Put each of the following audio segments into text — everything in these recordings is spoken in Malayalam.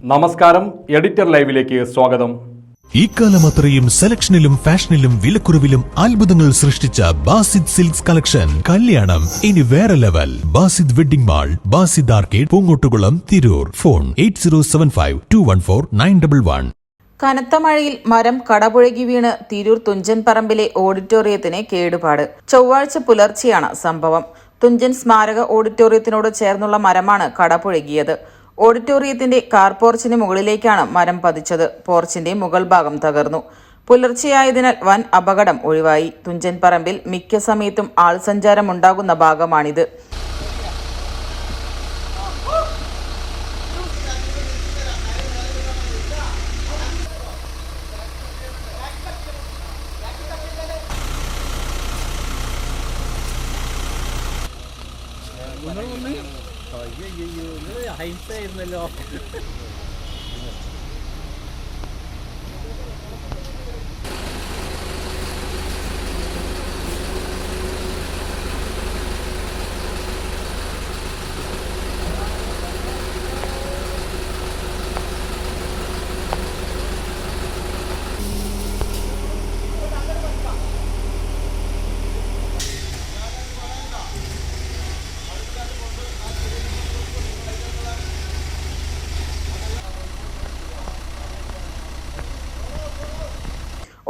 നമസ്കാരം എഡിറ്റർ ലൈവിലേക്ക് സ്വാഗതം. ഈ കാലം അത്രയും സെലക്ഷനിലും ഫാഷനിലും വിലക്കുറവിലും അത്ഭുതങ്ങൾ സൃഷ്ടിച്ച ബാസിദ് സിൽക്സ് കളക്ഷൻ. കല്യാണം ഇനി വേറെ level. Basid wedding mall Basid arcade Poonkottukulam Tirur. Phone eight zero seven five two one four nine double one. കനത്ത മഴയിൽ മരം കടപുഴകി വീണ് തിരൂർ തുഞ്ചൻ പറമ്പിലെ ഓഡിറ്റോറിയത്തിന് കേടുപാട്. ചൊവ്വാഴ്ച പുലർച്ചെയാണ് സംഭവം. തുഞ്ചൻ സ്മാരക ഓഡിറ്റോറിയത്തിനോട് ചേർന്നുള്ള മരമാണ് കടപുഴകിയത്. ഓഡിറ്റോറിയത്തിന്റെ കാർ പോർച്ചിന് മുകളിലേക്കാണ് മരം പതിച്ചത്. പോർച്ചിന്റെ മുകൾ ഭാഗം തകർന്നു. പുലർച്ചെയായതിനാൽ വൻ അപകടം ഒഴിവായി. തുഞ്ചൻ പറമ്പിൽ മിക്ക സമയത്തും ആൾസഞ്ചാരം അയ്യോ നിങ്ങൾ അഹിംസയായിരുന്നല്ലോ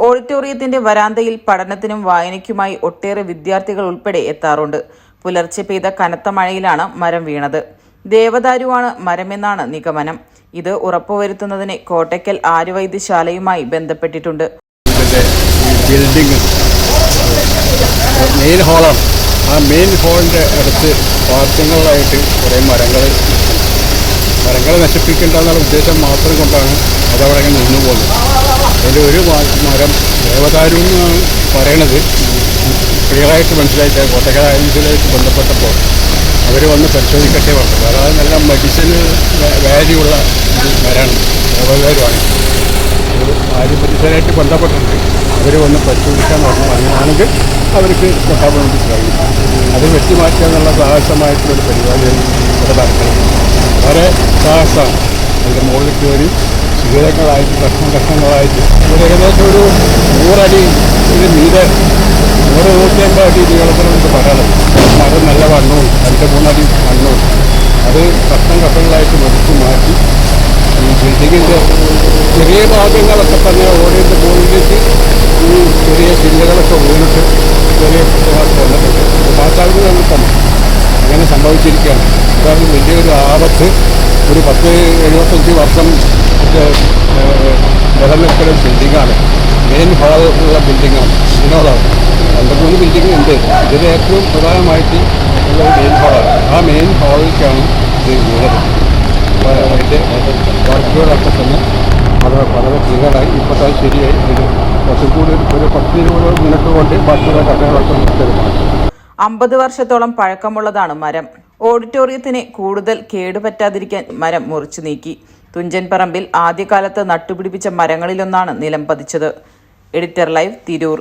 ഓഡിറ്റോറിയത്തിന്റെ വരാന്തയിൽ പഠനത്തിനും വായനയ്ക്കുമായി ഒട്ടേറെ വിദ്യാർത്ഥികൾ ഉൾപ്പെടെ എത്താറുണ്ട്. പുലർച്ചെ പെയ്ത കനത്ത മഴയിലാണ് മരം വീണത്. ദേവദാരുവാണ് മരമെന്നാണ് നിഗമനം. ഇത് ഉറപ്പുവരുത്തുന്നതിന് കോട്ടയ്ക്കൽ ആര്യവൈദ്യശാലയുമായി ബന്ധപ്പെട്ടിട്ടുണ്ട്. ബിൽഡിംഗ് മെയിൻ ഹാളാണ് ആ മെയിൻ ഹാളിന്റെ അടുത്ത് പാർശ്വങ്ങളിലായിട്ട് കുറേ മരങ്ങൾ മരങ്ങൾ നശിപ്പിക്കേണ്ട എന്നുള്ള ഉദ്ദേശം മാത്രം കൊണ്ടാണ് അതവിടെ അങ്ങ് നിന്നു പോകുന്നത്. അതിൽ ഒരു മരം ദേവദാരു എന്നാണ് പറയണത്. ക്ലിയറായിട്ട് മനസ്സിലായിട്ട് കോട്ടക്കൽ ബന്ധപ്പെട്ടപ്പോൾ അവർ വന്ന് പരിശോധിക്കട്ടെ പറഞ്ഞു. അതായത് നല്ല മെഡിസിന് വാല്യുള്ള മരമാണ്. ദേവതാരുമാണ് ആര്യ മെഡിസിനായിട്ട് ബന്ധപ്പെട്ടിട്ടുണ്ട്. അവർ വന്ന് പരിശോധിക്കാൻ പറഞ്ഞു. അങ്ങനെയാണെങ്കിൽ അവർക്ക് കൊട്ടാൻ വേണ്ടി കഴിയും അത് വെട്ടിമാറ്റുക എന്നുള്ള സാഹസമായിട്ടുള്ളൊരു പരിപാടിയാണ് ഇവിടെ നടക്കുന്നത്. വളരെ സാഹസമാണ് അതിന്റെ മുകളിൽ കയറി ശിഖരങ്ങളായിട്ട് കഷ്ണം കഷ്ണങ്ങളായിട്ട്. ഒരു ഏകദേശം ഒരു നൂറടി ഒരു നീര് നൂറ് നൂറ്റിയമ്പത് അടി നീളത്തിൽ നമുക്ക് പറയണം മരം നല്ല വണ്ണവും രണ്ട് മൂന്നടി വണ്ണവും. അത് കഷ്ണം കഷ്ണങ്ങളായിട്ട് മുറിച്ച് മാറ്റി ഈ ബിൽഡിങ്ങിന്റെ ചെറിയ ഭാഗങ്ങളൊക്കെ തന്നെ ഓടിയിട്ട് മുകളിലേക്ക് ഈ ചെറിയ ചില്ലകളൊക്കെ വീണിട്ട് ചെറിയ കുറ്റങ്ങളൊക്കെ വന്നിട്ടുണ്ട് ഇത് മാറ്റാവുന്നതാണ് തന്നെ അങ്ങനെ സംഭവിച്ചിരിക്കുകയാണ് ഇതാണ് വലിയൊരു ആപത്ത് ഒരു പത്ത് എഴുപത്തഞ്ച് വർഷം നിലനിൽക്കുന്ന ബിൽഡിങ്ങാണ്. മെയിൻ ഉള്ള ബിൽഡിങ്ങാണ്. ഇതിനോടാണ് രണ്ട് മൂന്ന് ബിൽഡിംഗ് ഉണ്ട്. ഇതിൽ ഏറ്റവും പ്രധാനമായിട്ട് ഉള്ള മെയിൻ ഹാളാണ് ആ മെയിൻ ഹാളിലേക്കാണ് ഇത് അപ്പോൾ അതിന്റെ വർക്കുകളൊക്കെ തന്നെ വളരെ വളരെ ക്ലിയറായി ഇപ്പോഴത്തെ ശരിയായി. ഒരു കുറച്ചും കൂടി ഒരു പത്ത് ഇരുപത് മിനിറ്റ് കൊണ്ട് ബാക്കിയുള്ള കഥകളൊക്കെ നിർത്തരുമാണ് അമ്പത് വർഷത്തോളം പഴക്കമുള്ളതാണ് മരം. ഓഡിറ്റോറിയത്തിന് കൂടുതൽ കേടുപറ്റാതിരിക്കാൻ മരം മുറിച്ചു നീക്കി. തുഞ്ചൻ പറമ്പിൽ ആദ്യകാലത്ത് നട്ടുപിടിപ്പിച്ച മരങ്ങളിലൊന്നാണ് നിലം പതിച്ചത്. Editor live Tirur.